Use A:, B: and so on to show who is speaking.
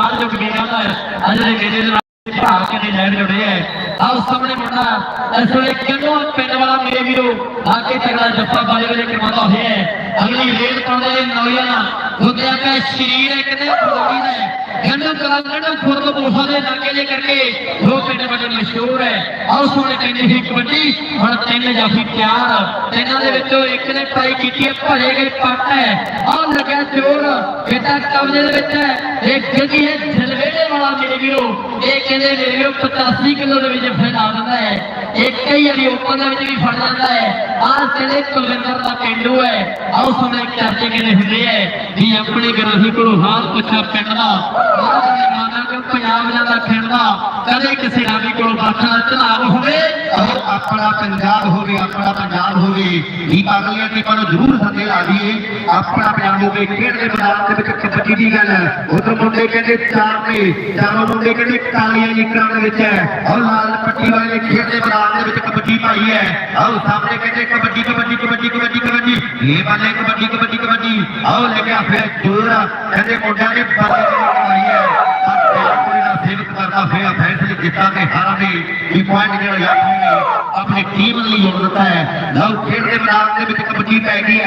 A: ਸਤਿਕਾਰ ਜੋ ਵੀਰਾਂ ਦਾ ਅੱਜ ਦੇ ਮੇਲੇ ਦੇ ਨਾਲ ਭਰਾ ਕੇ ਨੇ ਲੈਣ ਜੁੜੇ ਹੈ। ਆਓ ਸਾਹਮਣੇ ਮੁੰਡਾ, ਇਸ ਵੇਲੇ ਕਿੰਨੂ ਪਿੰਡ ਵਾਲਾ ਮੇਰੇ ਵੀਰੋ, ਆ ਕੇ ਤਗੜਾ ਜੱਫਾ ਬਾਲੇ ਵੇਲੇ ਕਰਵਾਉਂਦਾ ਹੋਇਆ ਅਗਲੀ ਰੇਡ ਪਾਉਂਦੇ ਨੌਜਵਾਨ ਗੁੱਗਿਆ ਕਾ ਸ਼ਰੀਰ ਹੈ ਕਿੰਨੇ ਫਰੋੜੀ ਦਾ ਹੈ। ਗੰਡੂ ਖੁਰਦ ਬੋਹਾ ਦੇ ਨਾਕੇ ਦੇ ਕਰਕੇ ਦੋ ਪਿੰਡ ਬੜੇ ਮਸ਼ਹੂਰ ਹੈ। ਆਓ ਸੋਹਣੇ ਕਹਿੰਦੇ ਸੀ ਕਬੱਡੀ, ਹੁਣ ਤਿੰਨ ਜਾਫੀ ਤਿਆਰ ਤਿੰਨਾਂ ਦੇ ਵਿੱਚੋਂ ਇੱਕ ਨੇ ਟਰਾਈ ਕੀਤੀ ਹੈ, ਭਰੇ ਗਏ ਪੱਟ ਹੈ। ਆਹ ਲੱਗਿਆ ਜ਼ੋਰ ਕਿਤਾ ਕਬਜ਼ੇ ਦੇ ਵਿੱਚ ਹੈ। ਇਹ ਗੱਡੀ ਹੈ ਜਲਵੇੜੇ ਵਾਲਾ ਮੇਰੇ ਵੀਰੋ, ਇਹ ਕਹਿੰਦੇ ਮੇਰੇ ਵੀਰੋ 85 ਕਿਲੋ ਦੇ ਵਿੱਚ ਫੜਾ ਦਿੰਦਾ ਹੈ। ਇੱਕ ਹੀ ਵਾਰੀ ਓਪਨ ਦੇ ਵਿੱਚ ਵੀ ਫੜ ਜਾਂਦਾ ਹੈ। ਆਹ ਕਹਿੰਦੇ ਕੁਲਵਿੰਦਰ ਦਾ ਪਿੰਡੂ ਹੈ। ਆਓ ਚਰਚੇ ਕਹਿੰਦੇ ਹੁੰਦੇ ਹੈ ਵੀ ਆਪਣੇ ਗਰਾਹੀ ਕੋਲੋਂ ਹਾਲ ਪੁੱਛਾ ਪਿੰਡ ਦਾ। ਮਾਨਾ ਕਿ ਪੰਜਾਬ ਜਾਂਦਾ ਖੇਡਦਾ ਕਦੇ ਕਿਸੇ ਰਾਵੀ ਕੋਲੋਂ ਬਾਖਾ ਚਨਾਬ ਹੋਵੇ?
B: ਆਪਣਾ ਪੰਜਾਬ ਹੋਵੇ, ਆਪਣਾ ਪੰਜਾਬ ਹੋਵੇ, ਵੀ ਅਗਲੀਆਂ ਟੀਮਾਂ ਨੂੰ ਜ਼ਰੂਰ ਸੱਦੇ ਲਾ ਦਈਏ ਆਪਣਾ ਬਿਆਨ ਹੋਵੇ ਖੇਡ ਦੇ ਮੈਦਾਨ ਦੇ ਵਿੱਚ ਕਬੱਡੀ ਦੀ ਗੱਲ ਉਧਰ ਮੁੰਡੇ ਕਹਿੰਦੇ ਚਾਰ ਨੇ, ਚਾਰੋਂ ਮੁੰਡੇ ਕਹਿੰਦੇ ਕਾਲੀਆਂ ਨਿਕਰਾਂ ਦੇ ਵਿੱਚ ਹੈ। ਔਰ ਲਾਲ ਪੱਟੀ ਵਾਲੇ ਖੇਡ ਦੇ ਮੈਦਾਨ ਦੇ ਵਿੱਚ ਕਬੱਡੀ ਪਾਈ ਹੈ। ਆਓ ਸਾਹਮਣੇ ਕਹਿੰਦੇ ਕਬੱਡੀ ਕਬੱਡੀ ਕਬੱਡੀ ਕਬੱਡੀ ਕਬੱਡੀ ਇਹ ਬਾਲੇ ਕਬੱਡੀ ਕਬੱਡੀ ਕਬੱਡੀ ਆਓ ਲੱਗਿਆ ਫਿਰ ਜੋਰ ਕਹਿੰਦੇ ਮੁੰਡਿਆਂ ਨੇ ਬਾਲੇ ਪਾਈ ਹੈ। ਸੇਵਕ ਕਰਦਾ ਹੋਇਆ ਫੈਸਲੇ ਜਿੱਤਾਂਗੇ ਹਾਰਾਂਗੇ ਵੀ ਪੁਆਇੰਟ ਜਿਹੜਾ ਯਾਦ ਆਪਣੀ ਟੀਮ ਲਈ ਜ਼ਰੂਰਤ ਹੈ। ਲਓ, ਖੇਡ ਦੇ ਮੈਦਾਨ ਦੇ ਵਿੱਚ ਕਬੱਡੀ ਪੈ ਗਈ